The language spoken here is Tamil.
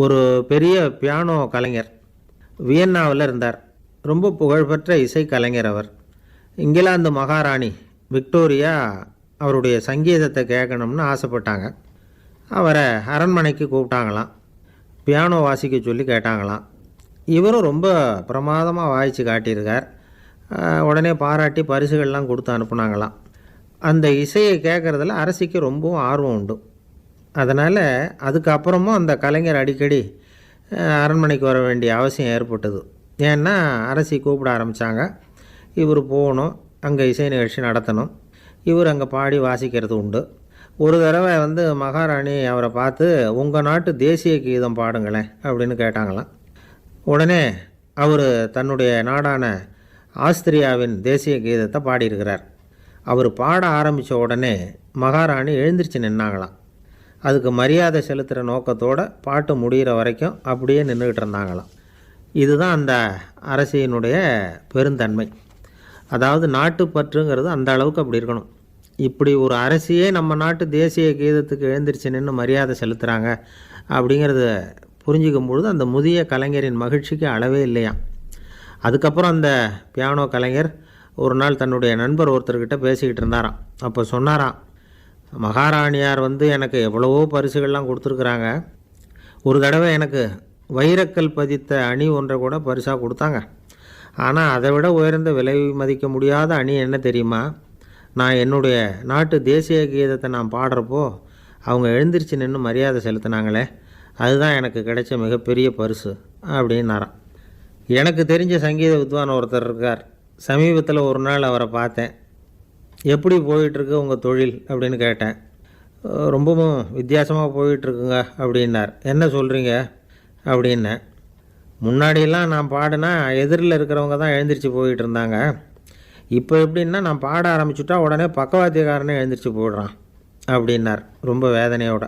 ஒரு பெரிய பியானோ கலைஞர். வியன்னாவில் இருந்தார். ரொம்ப புகழ்பெற்ற இசை கலைஞர் அவர். இங்கிலாந்து மகாராணி விக்டோரியா அவருடைய சங்கீதத்தை கேட்கணும்னு ஆசைப்பட்டாங்க. அவரை அரண்மனைக்கு கூப்பிட்டாங்களாம். பியானோ வாசிக்க சொல்லி கேட்டாங்களாம். இவரும் ரொம்ப பிரமாதமாக வாய்ச்சி காட்டியிருக்கார். உடனே பாராட்டி பரிசுகள்லாம் கொடுத்து அனுப்புனாங்களாம். அந்த இசையை கேட்குறதுல அரசிக்கு ரொம்பவும் ஆர்வம் உண்டு. அதனால் அதுக்கப்புறமும் அந்த கலைஞர் அடிக்கடி அரண்மனைக்கு வர வேண்டிய அவசியம் ஏற்பட்டது. ஏன்னா அரசி கூப்பிட ஆரம்பித்தாங்க இவர் போகணும் அங்கே இசை நிகழ்ச்சி நடத்தணும். இவர் அங்கே பாடி வாசிக்கிறது உண்டு. ஒரு தடவை வந்து மகாராணி அவரை பார்த்து உங்கள் நாட்டு தேசிய கீதம் பாடுங்களேன் அப்படின்னு கேட்டாங்களாம். உடனே அவர் தன்னுடைய நாடான ஆஸ்திரியாவின் தேசிய கீதத்தை பாடியிருக்கிறார். அவர் பாட ஆரம்பித்த உடனே மகாராணி எழுந்திருச்சு நின்னாங்களாம். அதுக்கு மரியாதை செலுத்துகிற நோக்கத்தோடு பாட்டு முடிகிற வரைக்கும் அப்படியே நின்றுக்கிட்டு இருந்தாங்களாம். இதுதான் அந்த அரசியினுடைய பெருந்தன்மை. அதாவது நாட்டுப்பற்றுங்கிறது அந்த அளவுக்கு அப்படி இருக்கணும். இப்படி ஒரு அரசியே நம்ம நாட்டு தேசிய கீதத்துக்கு எழுந்திருச்சு நின்று மரியாதை செலுத்துகிறாங்க அப்படிங்கிறத புரிஞ்சுக்கும் பொழுது அந்த முதிய கலைஞரின் மகிழ்ச்சிக்கு அளவே இல்லையாம். அதுக்கப்புறம் அந்த பியானோ கலைஞர் ஒரு நாள் தன்னுடைய நண்பர் ஒருத்தர்கிட்ட பேசிக்கிட்டு இருந்தாராம். அப்போ சொன்னாராம் மகாராணியார் வந்து எனக்கு எவ்வளவோ பரிசுகள்லாம் கொடுத்துருக்குறாங்க. ஒரு தடவை எனக்கு வைரக்கல் பதித்த அணி ஒன்றை கூட பரிசாக கொடுத்தாங்க. ஆனால் அதை விட உயர்ந்த விலை மதிக்க முடியாத அணி என்ன தெரியுமா? நான் என்னுடைய நாட்டு தேசிய கீதத்தை நான் பாடுறப்போ அவங்க எழுந்திரிச்சு நின்று மரியாதை செலுத்தினாங்களே அதுதான் எனக்கு கிடைச்ச மிகப்பெரிய பரிசு அப்படின்னாராம். எனக்கு தெரிஞ்ச சங்கீத வித்வான் ஒருத்தர் இருக்கார். சமீபத்தில் ஒரு நாள் அவரை பார்த்தேன். எப்படி போயிட்டுருக்கு உங்கள் தொழில் அப்படின்னு கேட்டேன். ரொம்பவும் வித்தியாசமாக போயிட்டுருக்குங்க அப்படின்னார். என்ன சொல்கிறீங்க அப்படின்னேன். முன்னாடியெல்லாம் நான் பாடினா எதிரில் இருக்கிறவங்க தான் எழுந்திரிச்சு போயிட்டு இருந்தாங்க இப்போ எப்படின்னா நான் பாட ஆரம்பிச்சுட்டா உடனே பக்கவாத்தியக்காரனே எழுந்திரிச்சு போயிடுறான் அப்படின்னார். ரொம்ப வேதனையோட.